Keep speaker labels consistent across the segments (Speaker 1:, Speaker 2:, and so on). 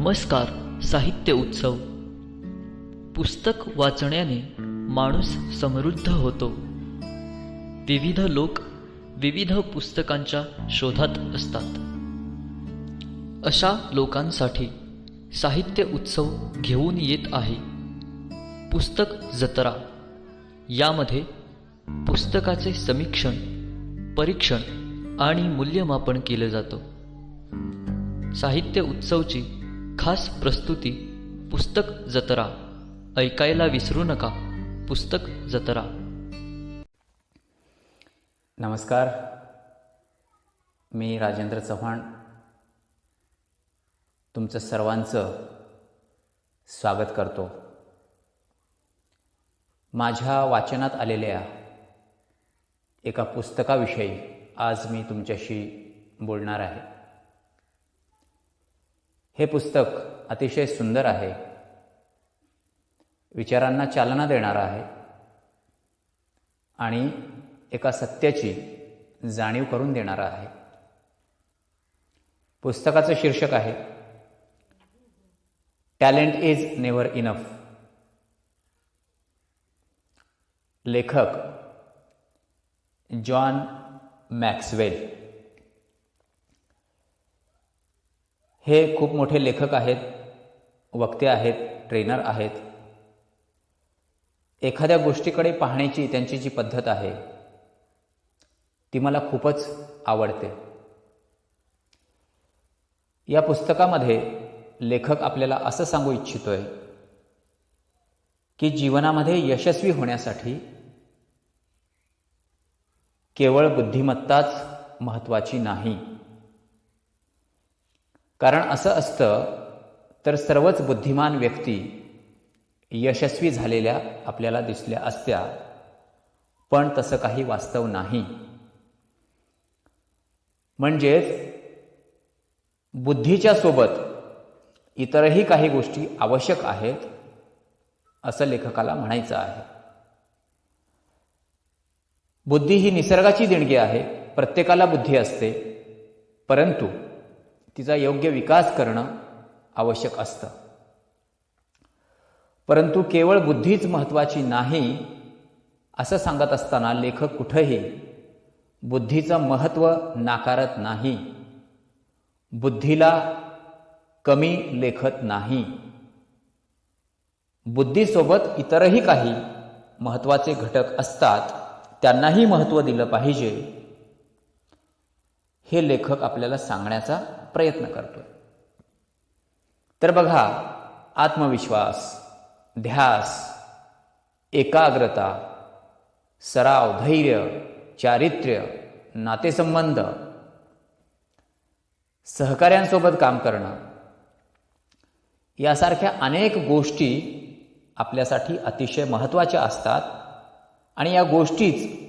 Speaker 1: नमस्कार साहित्य उत्सव. पुस्तक वाचण्याने माणूस समृद्ध होतो. विविध लोक विविध पुस्तकांच्या शोधात असतात. अशा लोकांसाठी साहित्य उत्सव घेऊन येत आहे. पुस्तक जत्रा. यामध्ये पुस्तकाचे समीक्षण परीक्षण आणि मूल्यमापन केलं जातं. साहित्य उत्सवची खास प्रस्तुती पुस्तक जत्रा. ऐकायला विसरू नका. पुस्तक जत्रा.
Speaker 2: नमस्कार. मी राजेंद्र चव्हाण. तुमचं सर्वांचं स्वागत करतो. माझ्या वाचनात आलेल्या एका पुस्तकाविषयी आज मी तुमच्याशी बोलणार आहे. हे पुस्तक अतिशय सुंदर आहे. विचारांना चालना देणारं आहे. आणि एका सत्याची जाणीव करून देणारं आहे. पुस्तकाचं शीर्षक आहे टॅलेंट इज नेवर इनफ. लेखक जॉन मॅक्सवेल. हे खूप मोठे लेखक आहेत वक्ते आहेत ट्रेनर आहेत. एखाद्या गोष्टीकडे पाहण्याची त्यांची जी पद्धत आहे ती मला खूपच आवडते. या पुस्तकामध्ये लेखक आपल्याला असं सांगू इच्छितोय की जीवनामध्ये यशस्वी होण्यासाठी केवळ बुद्धिमत्ताच महत्त्वाची नाही. कारण असं असतं तर सर्वच बुद्धिमान व्यक्ती यशस्वी झालेल्या आपल्याला दिसल्या असत्या. पण तसं काही वास्तव नाही. म्हणजेच बुद्धीच्या सोबत इतरही काही गोष्टी आवश्यक आहेत असं लेखकाला म्हणायचं आहे. बुद्धी ही निसर्गाची देणगी आहे प्रत्येकाला बुद्धी असते परंतु तिचा योग्य विकास करणं आवश्यक असतं. परंतु केवळ बुद्धीच महत्त्वाची नाही असं सांगत असताना लेखक कुठंही बुद्धीचं महत्त्व नाकारत नाही. बुद्धीला कमी लेखत नाही. बुद्धीसोबत इतरही काही महत्त्वाचे घटक असतात त्यांनाही महत्त्व दिलं पाहिजे. हे लेखक आपल्याला सांगण्याचा प्रयत्न करतोय. तर बघा आत्मविश्वास ध्यास एकाग्रता सराव धैर्य चारित्र्य नातेसंबंध सहकाऱ्यांसोबत काम करणं यासारख्या अनेक गोष्टी आपल्यासाठी अतिशय महत्त्वाच्या असतात आणि या गोष्टीच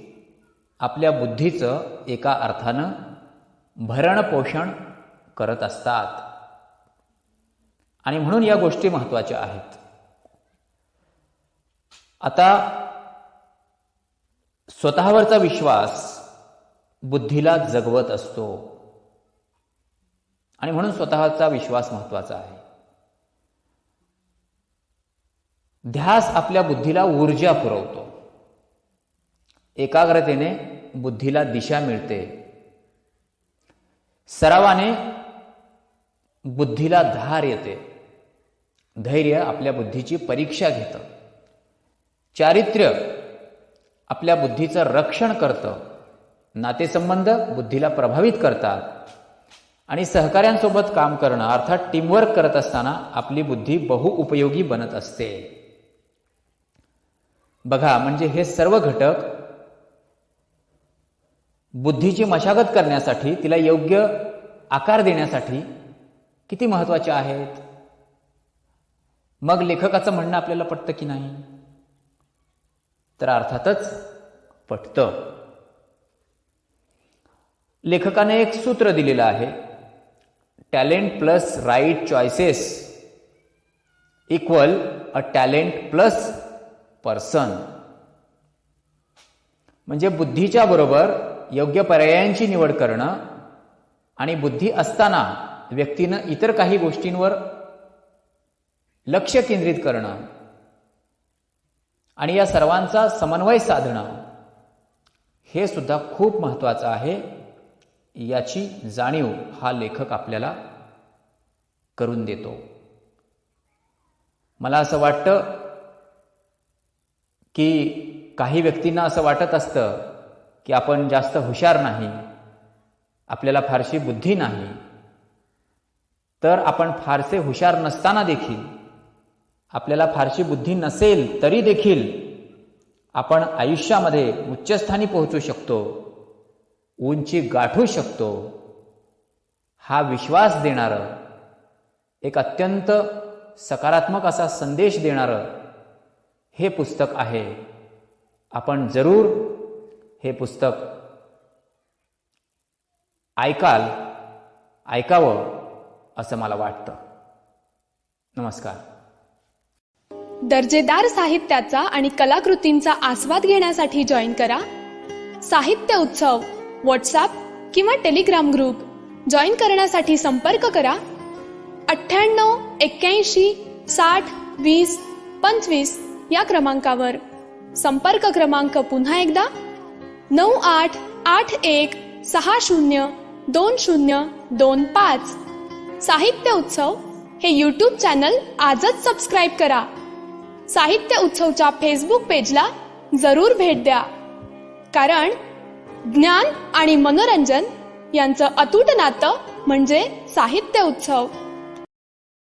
Speaker 2: आपल्या बुद्धीचं एका अर्थानं भरणपोषण करत असतात. आणि म्हणून या गोष्टी महत्त्वाच्या आहेत. आता स्वतःवरचा विश्वास बुद्धीला जगवत असतो. आणि म्हणून स्वतःचा विश्वास महत्त्वाचा आहे. ध्यास आपल्या बुद्धीला ऊर्जा पुरवतो. एकाग्रतेने बुद्धीला दिशा मिळते. सरावाने बुद्धीला धार येते. धैर्य आपल्या बुद्धीची परीक्षा घेतं. चारित्र्य आपल्या बुद्धीचं रक्षण करतं. नातेसंबंध बुद्धीला प्रभावित करतात. आणि सहकाऱ्यांसोबत काम करणं अर्थात टीमवर्क करत असताना आपली बुद्धी बहुउपयोगी बनत असते. बघा म्हणजे हे सर्व घटक बुद्धीची मशागत करण्यासाठी तिला योग्य आकार देण्यासाठी किती महत्त्वाचे आहेत? मग लेखकाचं म्हणणं आपल्याला पटतं की नाही? तर अर्थातच पटतं. लेखकाने एक सूत्र दिलेलं आहे talent plus right choices equal a talent plus person. म्हणजे बुद्धीच्या बरोबर योग्य पर्यायांची निवड करणं आणि बुद्धी असताना व्यक्तीनं इतर काही गोष्टींवर लक्ष केंद्रित करणं आणि या सर्वांचा समन्वय साधणं हे सुद्धा खूप महत्त्वाचं आहे. याची जाणीव हा लेखक आपल्याला करून देतो. मला असं वाटतं की काही व्यक्तींना असं वाटत असतं की आपण जास्त हुशार नाही आपल्याला फारशी बुद्धी नाही तर आपण फारसे हुशार नसताना देखील आपल्याला फारशी बुद्धी नसेल तरी देखील आपण आयुष्यामध्ये उच्चस्थानी पोहोचू शकतो उंची गाठू शकतो. हा विश्वास देणारं एक अत्यंत सकारात्मक असा संदेश देणारं हे पुस्तक आहे. आपण जरूर हे पुस्तक ऐकाल ऐकावं असं मला वाटतं. नमस्कार.
Speaker 3: दर्जेदार साहित्याचा आणि कलाकृतींचा आस्वाद घेण्यासाठी जॉईन करा. साहित्य उत्सव व्हॉट्सॲप किंवा टेलिग्राम ग्रुप जॉईन करण्यासाठी संपर्क करा. अठ्ठ्याण्णव एक्क्याऐंशी साठ वीस पंचवीस या क्रमांकावर. संपर्क क्रमांक पुन्हा एकदा नऊ आठ आठ एक सहा शून्य दोन शून्य दोन पाच. साहित्य उत्सव हे यूट्यूब चॅनल आजच सबस्क्राईब करा. साहित्य उत्सवच्या फेसबुक पेजला जरूर भेट द्या. कारण ज्ञान आणि मनोरंजन यांचं अतूट नातं म्हणजे साहित्य उत्सव.